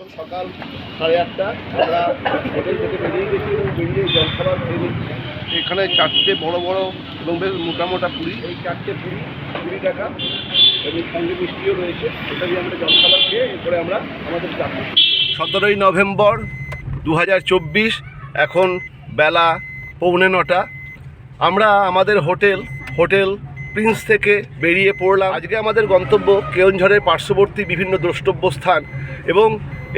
এখন সকাল সাড়ে আটটা আমরা হোটেল থেকে বেরিয়ে গেছি এবং বেরিয়ে জলখাবার খেয়ে নিচ্ছি। এখানে চারটে বড় বড় এবং বেশ মোটা মোটা পুরি। এই চারটে পুরি কুড়ি টাকা এবং সঙ্গে মিষ্টিও রয়েছে এটা দিয়ে আমরা জলখাবার খেয়ে এরপরে আমরা আমাদের যাত্রা সতেরোই নভেম্বর দু হাজার চব্বিশ এখন বেলা পৌনে নটা। আমরা আমাদের হোটেল হোটেল প্রিন্স থেকে বেরিয়ে পড়লাম। আজকে আমাদের গন্তব্য কেওনঝড়ের পার্শ্ববর্তী বিভিন্ন দ্রষ্টব্য স্থান এবং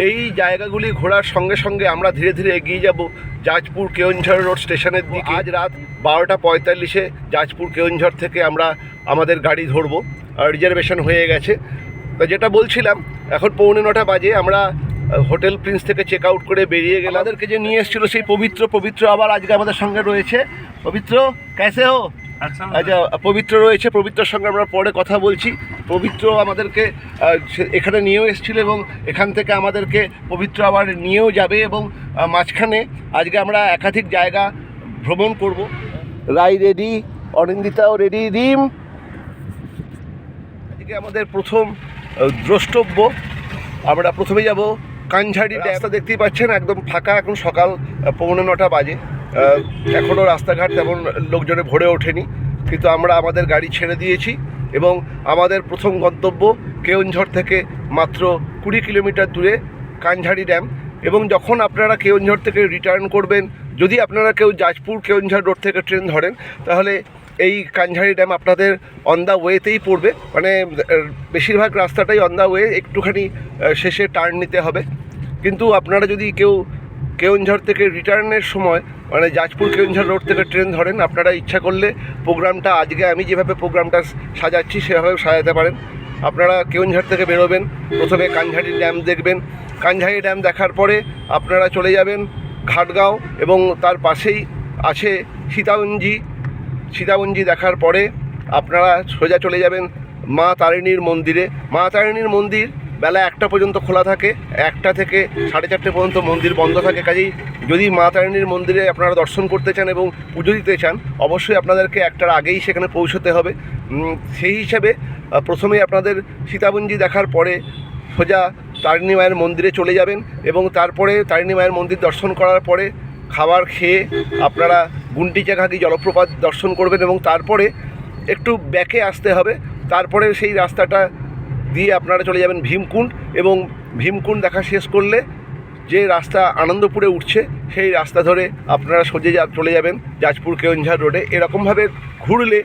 এই জায়গাগুলি ঘোরার সঙ্গে সঙ্গে আমরা ধীরে ধীরে এগিয়ে যাব জাজপুর কেওনঝড় রোড স্টেশনের দিকে। আজ রাত বারোটা পঁয়তাল্লিশে জাজপুর কেওনঝড় থেকে আমরা আমাদের গাড়ি ধরবো। রিজার্ভেশন হয়ে গেছে। তো যেটা বলছিলাম, এখন পৌনে নটা বাজে, আমরা হোটেল প্রিন্স থেকে চেক আউট করে বেরিয়ে গেলাম। আমাদেরকে যে নিয়ে এসেছিল সেই পবিত্র পবিত্র আবার আজকে আমাদের সঙ্গে রয়েছে। পবিত্র, কেসে হো? আচ্ছা পবিত্র রয়েছে পবিত্রর সঙ্গে আমরা পরে কথা বলছি। পবিত্র আমাদেরকে এখানে নিয়েও এসেছিল এবং এখান থেকে আমাদেরকে পবিত্র আবার নিয়েও যাবে এবং মাঝখানে আজকে আমরা একাধিক জায়গা ভ্রমণ করব। রাই রেডি অনিন্দিতাও রেডি রিম। আজকে আমাদের প্রথম দ্রষ্টব্য। আমরা প্রথমে যাব কাঞ্ঝাড়ি রাস্তা দেখতেই পাচ্ছেন একদম ফাঁকা এখন সকাল পৌনে নটা বাজে। এখনও রাস্তাঘাট তেমন লোকজনে ভরে ওঠেনি। কিন্তু আমরা আমাদের গাড়ি ছেড়ে দিয়েছি এবং আমাদের প্রথম গন্তব্য কেওনঝড় থেকে মাত্র কুড়ি কিলোমিটার দূরে কাঞ্ঝাড়ি ড্যাম। এবং যখন আপনারা কেওনঝড় থেকে রিটার্ন করবেন, যদি আপনারা কেউ জাজপুর কেওনঝড় রোড থেকে ট্রেন ধরেন, তাহলে এই কাঞ্ঝাড়ি ড্যাম আপনাদের অন দ্য ওয়েতেই পড়বে। মানে বেশিরভাগ রাস্তাটাই অন দ্য ওয়ে একটুখানি শেষে টার্ন নিতে হবে। কিন্তু আপনারা যদি কেউ কেওনঝড় থেকে রিটার্নের সময় মানে জাজপুর কেওনঝড় রোড থেকে ট্রেন ধরেন, আপনারা ইচ্ছা করলে প্রোগ্রামটা আজকে আমি যেভাবে প্রোগ্রামটা সাজাচ্ছি সেভাবে সাজাতে পারেন। আপনারা কেওনঝড় থেকে বেরোবেন, প্রথমে কাঞ্ঝাড়ি ড্যাম দেখবেন। কাঞ্ঝাড়ি ড্যাম দেখার পরে আপনারা চলে যাবেন ঘাটগাঁও এবং তার পাশেই আছে সীতাবঞ্জি সীতাবঞ্জি দেখার পরে আপনারা সোজা চলে যাবেন মা তারিণীর মন্দিরে। মা তারিণীর মন্দির বেলা একটা পর্যন্ত খোলা থাকে একটা থেকে সাড়ে চারটে পর্যন্ত মন্দির বন্ধ থাকে। কাজেই যদি মা তারিণীর মন্দিরে আপনারা দর্শন করতে চান এবং পুজো দিতে চান অবশ্যই আপনাদেরকে একটার আগেই সেখানে পৌঁছতে হবে। সেই হিসাবে আহ, প্রথমেই আপনাদের সীতাবঞ্জি দেখার পরে সোজা তারিণী মায়ের মন্দিরে চলে যাবেন এবং তারপরে তারিণী মায়ের মন্দির দর্শন করার পরে খাবার খেয়ে আপনারা গুন্টিচাঘাগি জলপ্রপাত দর্শন করবেন এবং তারপরে একটু ব্যাকে আসতে হবে। তারপরে সেই রাস্তাটা দিয়ে আপনারা চলে যাবেন ভীমকুণ্ড এবং ভীমকুণ্ড দেখা শেষ করলে যে রাস্তা আনন্দপুরে উঠছে, সেই রাস্তা ধরে আপনারা সোজে যা চলে যাবেন যাজপুর কেওনঝাড় রোডে। এরকমভাবে ঘুরলে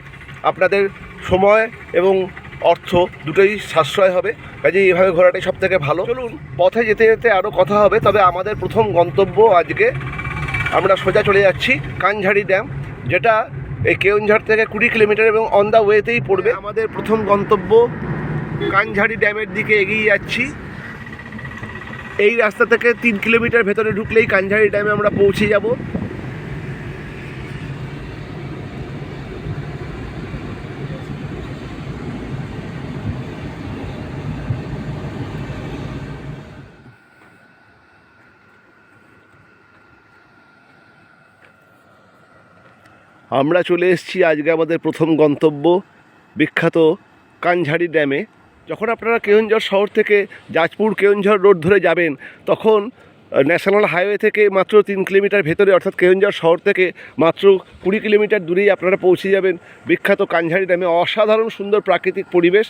আপনাদের সময় এবং অর্থ দুটোই সাশ্রয় হবে। কাজে এইভাবে ঘোরাটাই সব থেকে ভালো। চলুন, পথে যেতে যেতে আরও কথা হবে, তবে আমাদের প্রথম গন্তব্য আজকে আমরা সোজা চলে যাচ্ছি কানঝাড়ি ড্যাম, যেটা এই কেওনঝাড় থেকে কুড়ি কিলোমিটার এবং অন দ্য ওয়েতেই পড়বে। আমাদের প্রথম গন্তব্য কানঝাড়ি ড্যামের দিকে এগিয়ে যাচ্ছি। এই রাস্তা থেকে তিন কিলোমিটার ভেতরে ঢুকলেই কানঝাড়ি ড্যামে আমরা পৌঁছে যাব। আমরা চলে এসেছি, আজকে আমাদের প্রথম গন্তব্য বিখ্যাত কানঝাড়ি ড্যামে। যখন আপনারা কেওনঝড় শহর থেকে যাজপুর কেওনঝড় রোড ধরে যাবেন, তখন ন্যাশনাল হাইওয়ে থেকে মাত্র তিন কিলোমিটার ভেতরে, অর্থাৎ কেওনঝড় শহর থেকে মাত্র কুড়ি কিলোমিটার দূরেই আপনারা পৌঁছে যাবেন বিখ্যাত কাঞ্ঝারি ড্যামে। অসাধারণ সুন্দর প্রাকৃতিক পরিবেশ।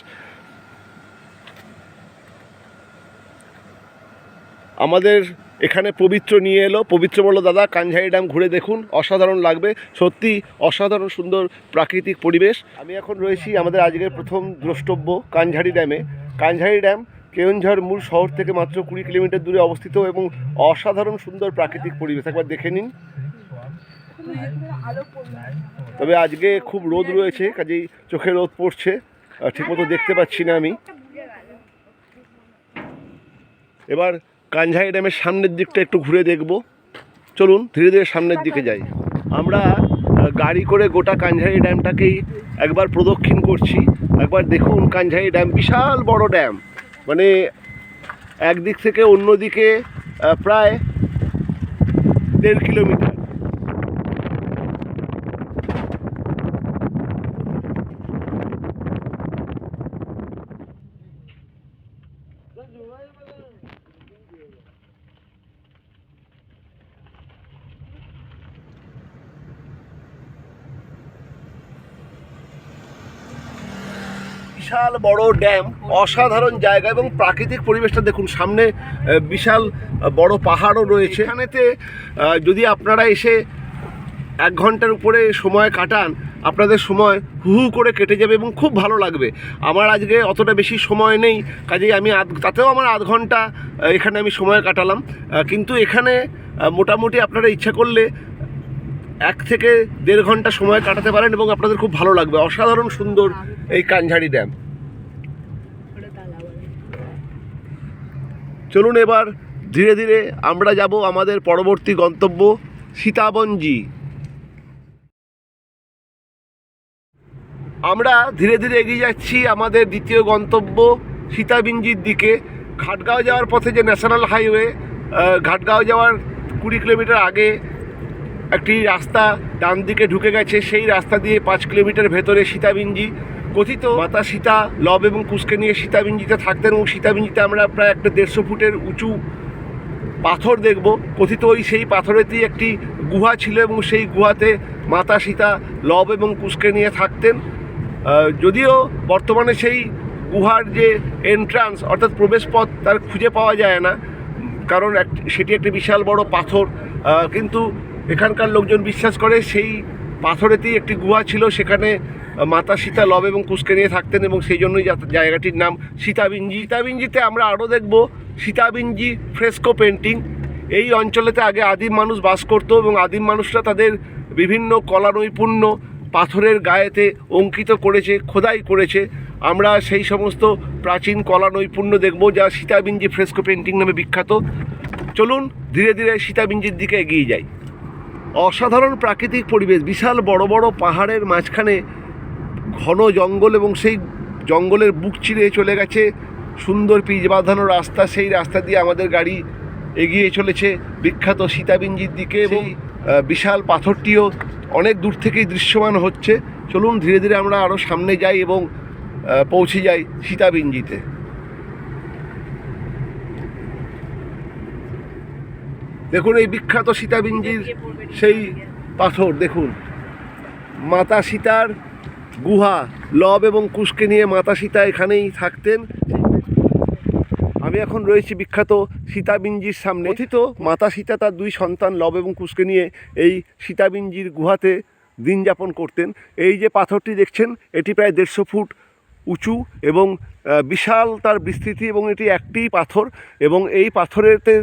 আমাদের এখানে পবিত্র নিয়ে এলো। পবিত্র বলল, দাদা, কাঞ্ঝারি ড্যাম ঘুরে দেখুন। অসাধারণ লাগবে। সত্যি অসাধারণ সুন্দর প্রাকৃতিক পরিবেশ। আমি এখন রয়েছি আমাদের আজকের প্রথম দ্রষ্টব্য কাঞ্ঝারি ড্যামে। কাঞ্ঝারি ড্যাম কেওনঝড় মূল শহর থেকে মাত্র কুড়ি কিলোমিটার দূরে অবস্থিত এবং অসাধারণ সুন্দর প্রাকৃতিক পরিবেশ। একবার দেখে নিন। তবে আজকে খুব রোদ রয়েছে, কাজেই চোখে রোদ পড়ছে। ঠিকমতো দেখতে পাচ্ছি না আমি। এবার কাঞ্ঝাই ড্যামের সামনের দিকটা একটু ঘুরে দেখব। চলুন, ধীরে ধীরে সামনের দিকে যাই। আমরা গাড়ি করে গোটা কাঞ্ঝাই ড্যামটাকেই একবার প্রদক্ষিণ করছি। একবার দেখুন কাঞ্ঝাই ড্যাম বিশাল বড় ড্যাম। মানে একদিক থেকে অন্যদিকে প্রায় দেড় কিলোমিটার। বিশাল বড় ড্যাম, অসাধারণ জায়গা এবং প্রাকৃতিক পরিবেশটা দেখুন, সামনে বিশাল বড় পাহাড়ও রয়েছে। এখানেতে যদি আপনারা এসে এক ঘণ্টার উপরে সময় কাটান, আপনাদের সময় হু হু করে কেটে যাবে এবং খুব ভালো লাগবে। আমার আজকে অতটা বেশি সময় নেই, কাজেই আমি আধ, তাতেও আমার আধ ঘণ্টা এখানে আমি সময় কাটালাম। কিন্তু এখানে মোটামুটি আপনারা ইচ্ছা করলে এক থেকে দেড় ঘণ্টা সময় কাটাতে পারেন এবং আপনাদের খুব ভালো লাগবে। অসাধারণ সুন্দর এই কানঝাড়ি ড্যাম। চলুন এবার ধীরে ধীরে আমরা যাব আমাদের পরবর্তী গন্তব্য সীতাবঞ্জি আমরা ধীরে ধীরে এগিয়ে যাচ্ছি আমাদের দ্বিতীয় গন্তব্য সীতাবিঞ্জির দিকে। ঘাটগাঁও যাওয়ার পথে যে ন্যাশনাল হাইওয়ে ঘাটগাঁও যাওয়ার কুড়ি কিলোমিটার আগে একটি রাস্তা ডান দিকে ঢুকে গেছে। সেই রাস্তা দিয়ে পাঁচ কিলোমিটার ভেতরে সীতাবিঞ্জি কথিত মাতা সীতা, লব এবং কুসকে নিয়ে সীতাবিঞ্জিতে থাকতেন এবং সীতাবিঞ্জিতে আমরা প্রায় একটা দেড়শো ফুটের উঁচু পাথর দেখব। কথিত ওই সেই পাথরেতেই একটি গুহা ছিল এবং সেই গুহাতে মাতা সীতা, লব এবং কুসকে নিয়ে থাকতেন। যদিও বর্তমানে সেই গুহার যে এন্ট্রান্স অর্থাৎ প্রবেশপথ, তার খুঁজে পাওয়া যায় না, কারণ এক, সেটি একটি বিশাল বড় পাথর। কিন্তু এখানকার লোকজন বিশ্বাস করে সেই পাথরেতেই একটি গুহা ছিল, সেখানে মাতা সীতা লব এবং কুসকে নিয়ে থাকতেন এবং সেই জন্যই জায়গাটির নাম সীতাবিঞ্জি। সীতাবিঞ্জিতে আমরা আরও দেখব সীতাবিঞ্জি ফ্রেস্কো পেন্টিং। এই অঞ্চলেতে আগে আদিম মানুষ বাস করতো এবং আদিম মানুষরা তাদের বিভিন্ন কলা নৈপুণ্য পাথরের গায়েতে অঙ্কিত করেছে, খোদাই করেছে। আমরা সেই সমস্ত প্রাচীন কলা নৈপুণ্য দেখব যা সীতাবিঞ্জি ফ্রেস্কো পেন্টিং নামে বিখ্যাত। চলুন ধীরে ধীরে সীতাবিঞ্জির দিকে এগিয়ে যাই। অসাধারণ প্রাকৃতিক পরিবেশ, বিশাল বড় বড় পাহাড়ের মাঝখানে ঘন জঙ্গল এবং সেই জঙ্গলের বুক চিরে চলে গেছে সুন্দর পিচ বাঁধানো রাস্তা সেই রাস্তা দিয়ে আমাদের গাড়ি এগিয়ে চলেছে। বিখ্যাত সীতাবিঞ্জির দিকে এবং বিশাল পাথরটিও অনেক দূর থেকেই দৃশ্যমান হচ্ছে। চলুন ধীরে ধীরে আমরা আরও সামনে যাই এবং পৌঁছে যাই সীতাবিঞ্জিতে। দেখুন এই বিখ্যাত সীতাবিঞ্জির সেই পাথর দেখুন। মাতা সীতার গুহা, লব এবং কুশকে নিয়ে মাতা সীতা এখানেই থাকতেন। আমি এখন রয়েছি বিখ্যাত সীতাবিঞ্জির সামনে। কথিত, মাতা সীতা তার দুই সন্তান, লব এবং কুশকে নিয়ে এই সীতাবিঞ্জির গুহাতে দিন যাপন করতেন। এই যে পাথরটি দেখছেন, এটি প্রায় দেড়শো ফুট উঁচু এবং বিশাল তার বিস্তৃতি এবং এটি একটি পাথর এবং এই পাথরেতে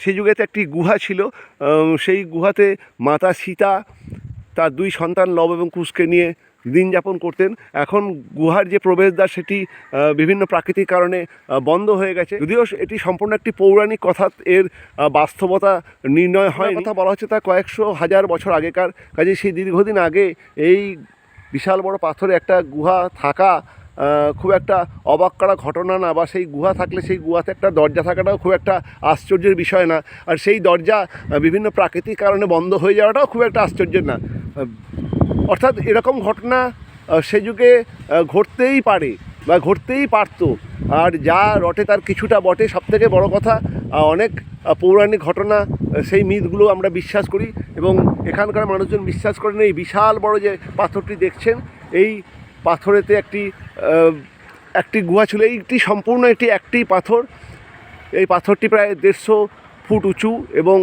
সে যুগেতে একটি গুহা ছিল। সেই গুহাতে মাতা সীতা, তার দুই সন্তান, লব এবং কুশকে নিয়ে দিন যাপন করতেন। এখন গুহার যে প্রবেশদ্বার, সেটি বিভিন্ন প্রাকৃতিক কারণে বন্ধ হয়ে গেছে। যদিও এটি সম্পূর্ণ একটি পৌরাণিক কথা, এর বাস্তবতা নির্ণয় হয় কথা বলা হচ্ছে তা কয়েকশো হাজার বছর আগেকার। কাজে সেই দীর্ঘদিন আগে এই বিশাল বড় পাথরে একটা গুহা থাকা খুব একটা অবাক করা ঘটনা না, বা সেই গুহা থাকলে সেই গুহাতে একটা দরজা থাকাটাও খুব একটা আশ্চর্যের বিষয় না। আর সেই দরজা বিভিন্ন প্রাকৃতিক কারণে বন্ধ হয়ে যাওয়াটাও খুব একটা আশ্চর্যের না। অর্থাৎ এরকম ঘটনা সে যুগে ঘটতেই পারে বা ঘটতেই পারতো। আর যা রটে তার কিছুটা বটে, সবথেকে বড় কথা অনেক পৌরাণিক ঘটনা সেই মিথগুলো আমরা বিশ্বাস করি এবং এখানকার মানুষজন বিশ্বাস করেন এই বিশাল বড় যে পাথরটি দেখছেন, এই পাথরেতে একটি একটি গুহা ছিল। এইটি সম্পূর্ণ একটি একটি পাথর। এই পাথরটি প্রায় দেড়শো ফুট উঁচু এবং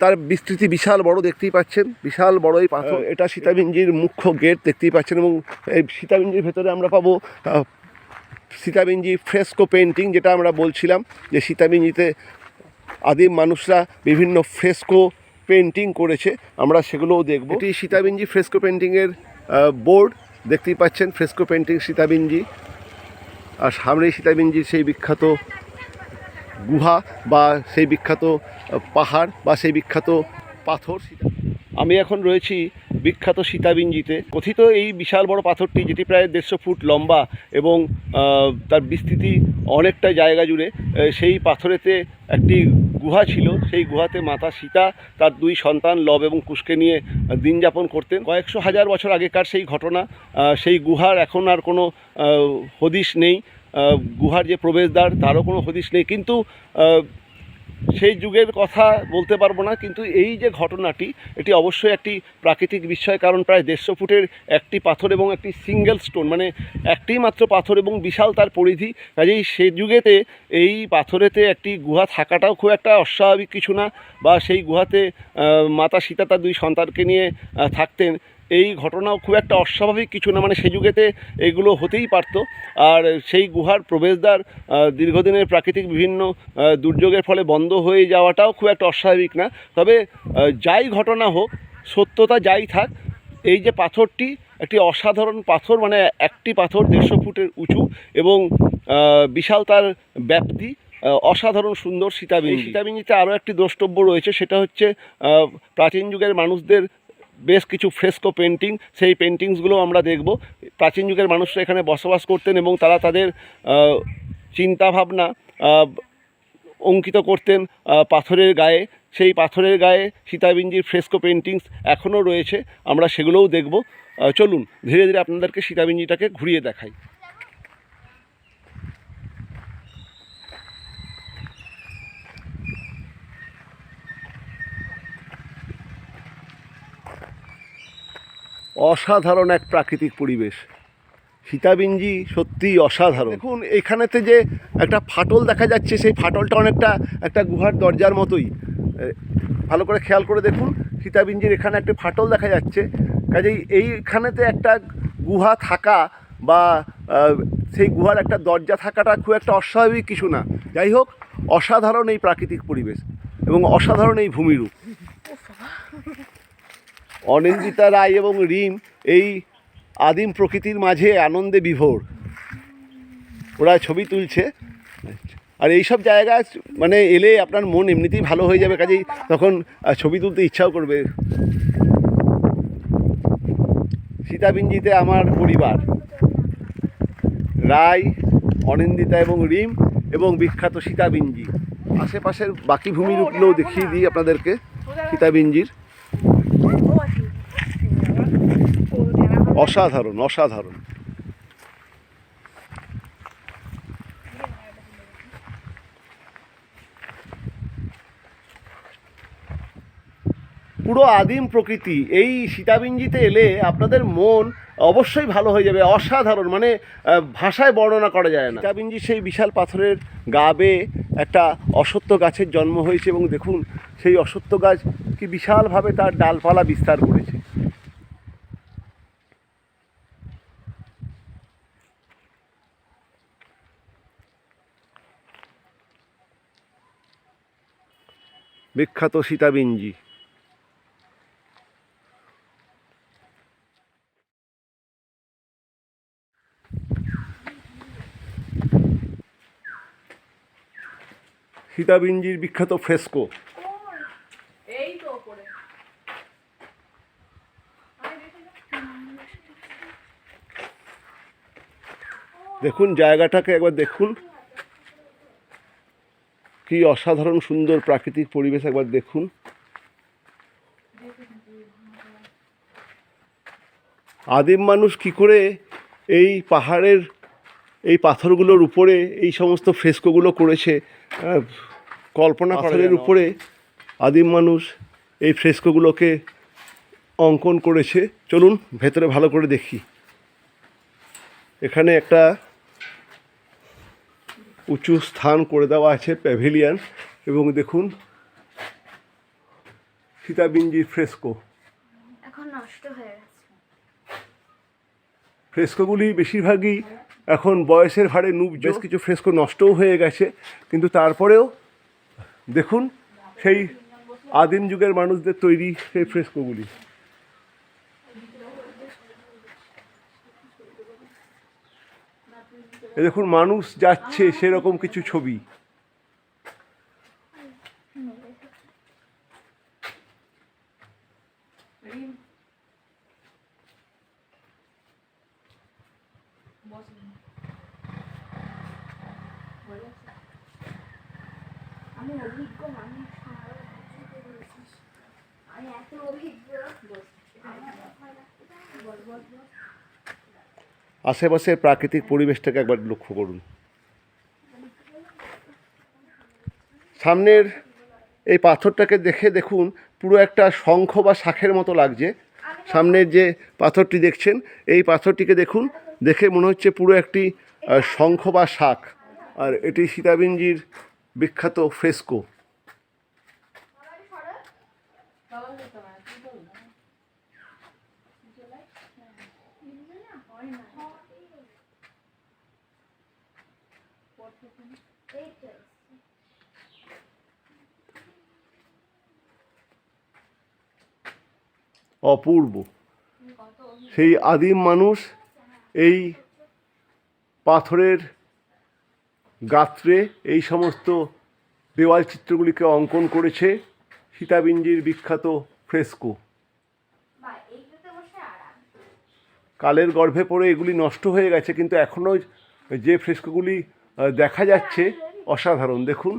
তার বিস্তৃতি বিশাল বড় দেখতেই পাচ্ছেন। বিশাল বড় এই পাথর। এটা সীতাবিঞ্জির মুখ্য গেট দেখতেই পাচ্ছেন এবং এই সীতাবিঞ্জির ভেতরে আমরা পাবো সীতাবিঞ্জি ফ্রেস্কো পেন্টিং যেটা আমরা বলছিলাম যে সীতাবিঞ্জিতে আদিম মানুষরা বিভিন্ন ফ্রেস্কো পেন্টিং করেছে। আমরা সেগুলোও দেখব। এটি সীতাবিঞ্জি ফ্রেস্কো পেন্টিংয়ের বোর্ড। দেখতেই পাচ্ছেন ফ্রেস্কো পেন্টিং সীতাবিঞ্জি আর সামনেই সীতাবিঞ্জির সেই বিখ্যাত গুহা বা সেই বিখ্যাত পাহাড় বা সেই বিখ্যাত পাথর আমি এখন রয়েছি বিখ্যাত সীতাবিঞ্জিতে। কথিত এই বিশাল বড় পাথরটি, যেটি প্রায় দেড়শো ফুট লম্বা এবং তার বিস্তৃতি অনেকটা জায়গা জুড়ে সেই পাথরেতে একটি গুহা ছিল। সেই গুহাতে মাতা সীতা, তার দুই সন্তান লব এবং কুশকে নিয়ে দিন যাপন করতেন। কয়েকশো হাজার বছর আগেকার সেই ঘটনা সেই গুহার এখন আর কোনো হদিশ নেই। গুহার যে প্রবেশদ্বার, তারও কোনো হদিশ নেই। কিন্তু সেই যুগের কথা বলতে পারব না, কিন্তু এই যে ঘটনাটি, এটি অবশ্যই একটি প্রাকৃতিক বিস্ময়, কারণ প্রায় দেড়শো ফুটের একটি পাথর এবং একটি সিঙ্গেল স্টোন মানে একটি মাত্র পাথর এবং বিশাল তার পরিধি। কাজেই সে যুগেতে এই পাথরেতে একটি গুহা থাকাটাও খুব একটা অস্বাভাবিক কিছু না, বা সেই গুহাতে মাতা সীতা তার দুই সন্তানকে নিয়ে থাকতেন। এই ঘটনাও খুব একটা অস্বাভাবিক কিছু না মানে সে যুগেতে এগুলো হতেই পারতো। আর সেই গুহার প্রবেশদ্বার দীর্ঘদিনের প্রাকৃতিক বিভিন্ন দুর্যোগের ফলে বন্ধ হয়ে যাওয়াটাও খুব একটা অস্বাভাবিক না। তবে যাই ঘটনা হোক সত্যতা যাই থাক এই যে পাথরটি একটি অসাধারণ পাথর মানে একটি পাথর দেড়শো ফুটের উঁচু এবং বিশাল তার ব্যাপ্তি অসাধারণ সুন্দর সীতাবিনী। সীতাবিনীতে আরও একটি দ্রষ্টব্য রয়েছে সেটা হচ্ছে প্রাচীন যুগের মানুষদের বেশ কিছু ফ্রেস্কো পেন্টিং সেই পেন্টিংসগুলো আমরা দেখব। প্রাচীন যুগের মানুষরা এখানে বসবাস করতেন এবং তারা তাদের চিন্তা চিন্তাভাবনা অঙ্কিত করতেন পাথরের গায়ে। সেই পাথরের গায়ে সীতাবিঞ্জির ফ্রেস্কো পেন্টিংস এখনও রয়েছে, আমরা সেগুলোও দেখব। চলুন, ধীরে ধীরে আপনাদেরকে সীতাবিঞ্জিটাকে ঘুরিয়ে দেখাই। অসাধারণ এক প্রাকৃতিক পরিবেশ। সীতাবিঞ্জি সত্যিই অসাধারণ। দেখুন, এখানেতে যে একটা ফাটল দেখা যাচ্ছে, সেই ফাটলটা অনেকটা একটা গুহার দরজার মতোই। ভালো করে খেয়াল করে দেখুন সীতাবিঞ্জির এখানে একটা ফাটল দেখা যাচ্ছে। কাজেই এইখানেতে একটা গুহা থাকা বা সেই গুহার একটা দরজা থাকাটা খুব একটা অস্বাভাবিক কিছু না। যাই হোক, অসাধারণ এই প্রাকৃতিক পরিবেশ এবং অসাধারণ এই ভূমিরূপ। অনিন্দিতা রায় এবং রিম এই আদিম প্রকৃতির মাঝে আনন্দে বিভোর। ওরা ছবি তুলছে। আর এইসব জায়গা মানে এলে আপনার মন এমনিতেই ভালো হয়ে যাবে, কাজেই তখন ছবি তুলতে ইচ্ছাও করবে। সীতাবিঞ্জিতে আমার পরিবার। রায়, অনিন্দিতা এবং রিম এবং বিখ্যাত সীতাবিঞ্জি আশেপাশের বাকি ভূমিরূপগুলোও দেখিয়ে দিই আপনাদেরকে সীতাবিঞ্জির অসাধারণ অসাধারণ। পুরো আদিম প্রকৃতি এই সীতাবিঞ্জিতে এলে আপনাদের মন অবশ্যই ভালো হয়ে যাবে, অসাধারণ। মানে ভাষায় বর্ণনা করা যায় না। সীতাবিঞ্জি সেই বিশাল পাথরের গা বেয়ে একটা অসত্য গাছের জন্ম হয়েছে এবং দেখুন, সেই অসত্য গাছ কি বিশালভাবে তার ডালপালা বিস্তার করেছে। বিখ্যাত সীতাবিঞ্জি সীতাবিঞ্জির বিখ্যাত ফ্রেস্কো। দেখুন জায়গাটাকে একবার দেখুন। কি অসাধারণ সুন্দর প্রাকৃতিক পরিবেশ একবার দেখুন। আদিম মানুষ কি করে এই পাহাড়ের এই পাথরগুলোর উপরে এই সমস্ত ফ্রেস্কোগুলো করেছে? কল্পনা পাথরের উপরে আদিম মানুষ এই ফ্রেস্কোগুলোকে অঙ্কন করেছে। চলুন ভেতরে ভালো করে দেখি। এখানে একটা উঁচু স্থান করে দেওয়া আছে প্যাভিলিয়ান এবং দেখুন সীতাবিঞ্জির ফ্রেস্কো এখন নষ্ট হয়ে গেছে। ফ্রেস্কোগুলি বেশিরভাগই এখন বয়সের ভারে নুব বেশ কিছু ফ্রেস্কো নষ্টও হয়ে গেছে কিন্তু তারপরেও দেখুন সেই আদিম যুগের মানুষদের তৈরি সেই ফ্রেস্কোগুলি দেখুন মানুষ যাচ্ছে সেরকম কিছু ছবি। আমি অভিজ্ঞ মানুষ আমি এত অভিজ্ঞ। বল বল বল। আশেপাশের প্রাকৃতিক পরিবেশটাকে একবার লক্ষ্য করুন। সামনের এই পাথরটাকে দেখে দেখুন, পুরো একটা শঙ্খ বা শাখের মতো লাগছে। সামনের যে পাথরটি দেখছেন, এই পাথরটিকে দেখুন, দেখে মনে হচ্ছে পুরো একটি শঙ্খ বা শাখ। আর এটি সীতাবিঞ্জির বিখ্যাত ফ্রেস্কো। অপূর্ব। সেই আদিম মানুষ এই পাথরের গাত্রে এই সমস্ত দেওয়াল চিত্রগুলিকে অঙ্কন করেছে সীতাবিঞ্জির বিখ্যাত ফ্রেস্কো বা এইটাতে বসে আরাম কালের গর্ভে পড়ে এগুলি নষ্ট হয়ে গেছে, কিন্তু এখনও যে ফ্রেস্কোগুলি দেখা যাচ্ছে, অসাধারণ। দেখুন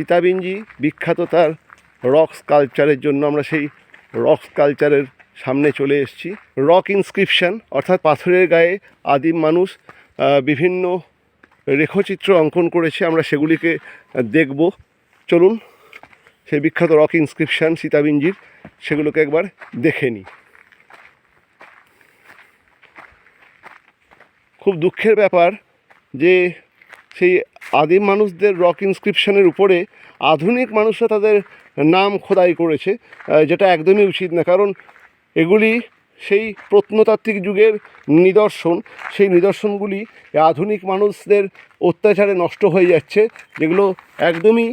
সীতাবিঞ্জি, বিখ্যাত তার রক স্কাল্পচারের জন্য আমরা সেই রক স্কাল্পচারের সামনে চলে এসেছি। রক ইনস্ক্রিপশন অর্থাৎ পাথরের গায়ে আদিম মানুষ বিভিন্ন রেখচিত্র অঙ্কন করেছে, আমরা সেগুলিকে দেখব। চলুন, সেই বিখ্যাত রক ইনস্ক্রিপশন সীতাবিঞ্জির, সেগুলোকে একবার দেখে নিই। খুব দুঃখের ব্যাপার যে সেই আদিম মানুষদের রক ইনস্ক্রিপশনের উপরে আধুনিক মানুষরা তাদের নাম খোদাই করেছে যেটা একদমই উচিত না। কারণ এগুলি সেই প্রত্নতাত্ত্বিক যুগের নিদর্শন। সেই নিদর্শনগুলি আধুনিক মানুষদের অত্যাচারে নষ্ট হয়ে যাচ্ছে, যেগুলো একদমই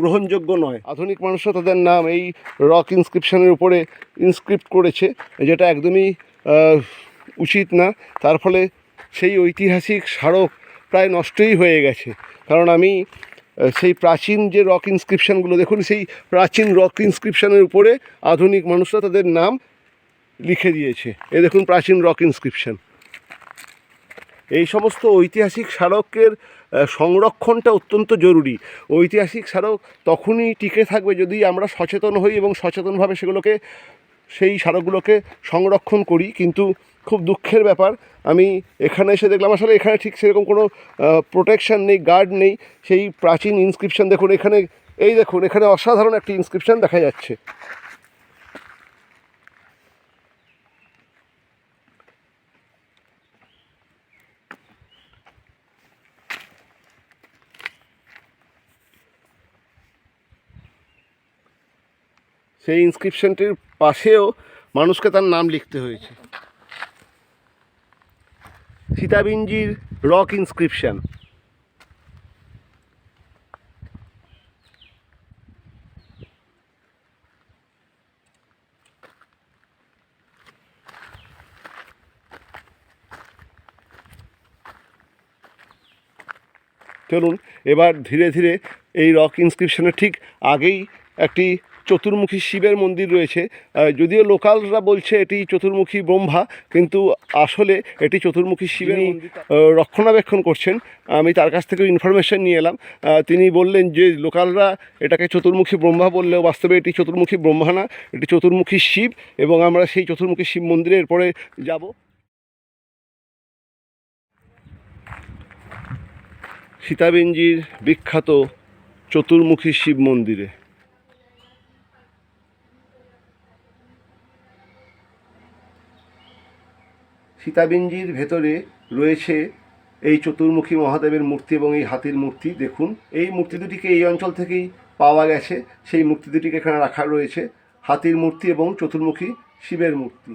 গ্রহণযোগ্য নয়। আধুনিক মানুষরা তাদের নাম এই রক ইনস্ক্রিপশনের উপরে ইনস্ক্রিপ্ট করেছে, যেটা একদমই উচিত না। তার ফলে সেই ঐতিহাসিক স্মারক প্রায় নষ্টই হয়ে গেছে। কারণ আমি সেই প্রাচীন যে রক ইনস্ক্রিপশনগুলো দেখুন, সেই প্রাচীন রক ইনস্ক্রিপশনের উপরে আধুনিক মানুষরা তাদের নাম লিখে দিয়েছে। এ দেখুন, প্রাচীন রক ইনস্ক্রিপশন এই সমস্ত ঐতিহাসিক স্মারকের সংরক্ষণটা অত্যন্ত জরুরি। ঐতিহাসিক স্মারক তখনই টিকে থাকবে যদি আমরা সচেতন হই এবং সচেতনভাবে সেগুলোকে, সেই স্মারকগুলোকে সংরক্ষণ করি। কিন্তু খুব দুঃখের ব্যাপার। আমি এখানে এসে দেখলাম, আসলে এখানে ঠিক সেরকম কোনো প্রোটেকশন নেই গার্ড নেই। সেই প্রাচীন ইনস্ক্রিপশন দেখুন, এখানে, এই দেখুন, এখানে অসাধারণ একটি ইনস্ক্রিপশন দেখা যাচ্ছে। সেই ইনস্ক্রিপশনটির পাশেও মানুষকে তার নাম লিখতে হয়েছে। সীতাবিঞ্জির রক ইনস্ক্রিপশন চলুন এবার ধীরে ধীরে এই রক ইনস্ক্রিপশনের ঠিক আগেই একটি চতুর্মুখী শিবের মন্দির রয়েছে। যদিও লোকালরা বলছে এটি চতুর্মুখী ব্রহ্মা কিন্তু আসলে এটি চতুর্মুখী শিবের রক্ষণাবেক্ষণ করছেন। আমি তার কাছ থেকে ইনফরমেশন নিয়ে এলাম। তিনি বললেন যে লোকালরা এটাকে চতুর্মুখী ব্রহ্মা বললেও বাস্তবে এটি চতুর্মুখী ব্রহ্মা না এটি চতুর্মুখী শিব এবং আমরা সেই চতুর্মুখী শিব মন্দিরে এরপরে যাব। সীতাবেঞ্জির বিখ্যাত চতুর্মুখী শিব মন্দিরে। সীতাবিঞ্জির ভেতরে রয়েছে এই চতুর্মুখী মহাদেবের মূর্তি এবং এই হাতির মূর্তি। দেখুন, এই মূর্তি দুটিকে এই অঞ্চল থেকেই পাওয়া গেছে। সেই মূর্তি দুটিকে এখানে রাখা রয়েছে। হাতির মূর্তি এবং চতুর্মুখী শিবের মূর্তি।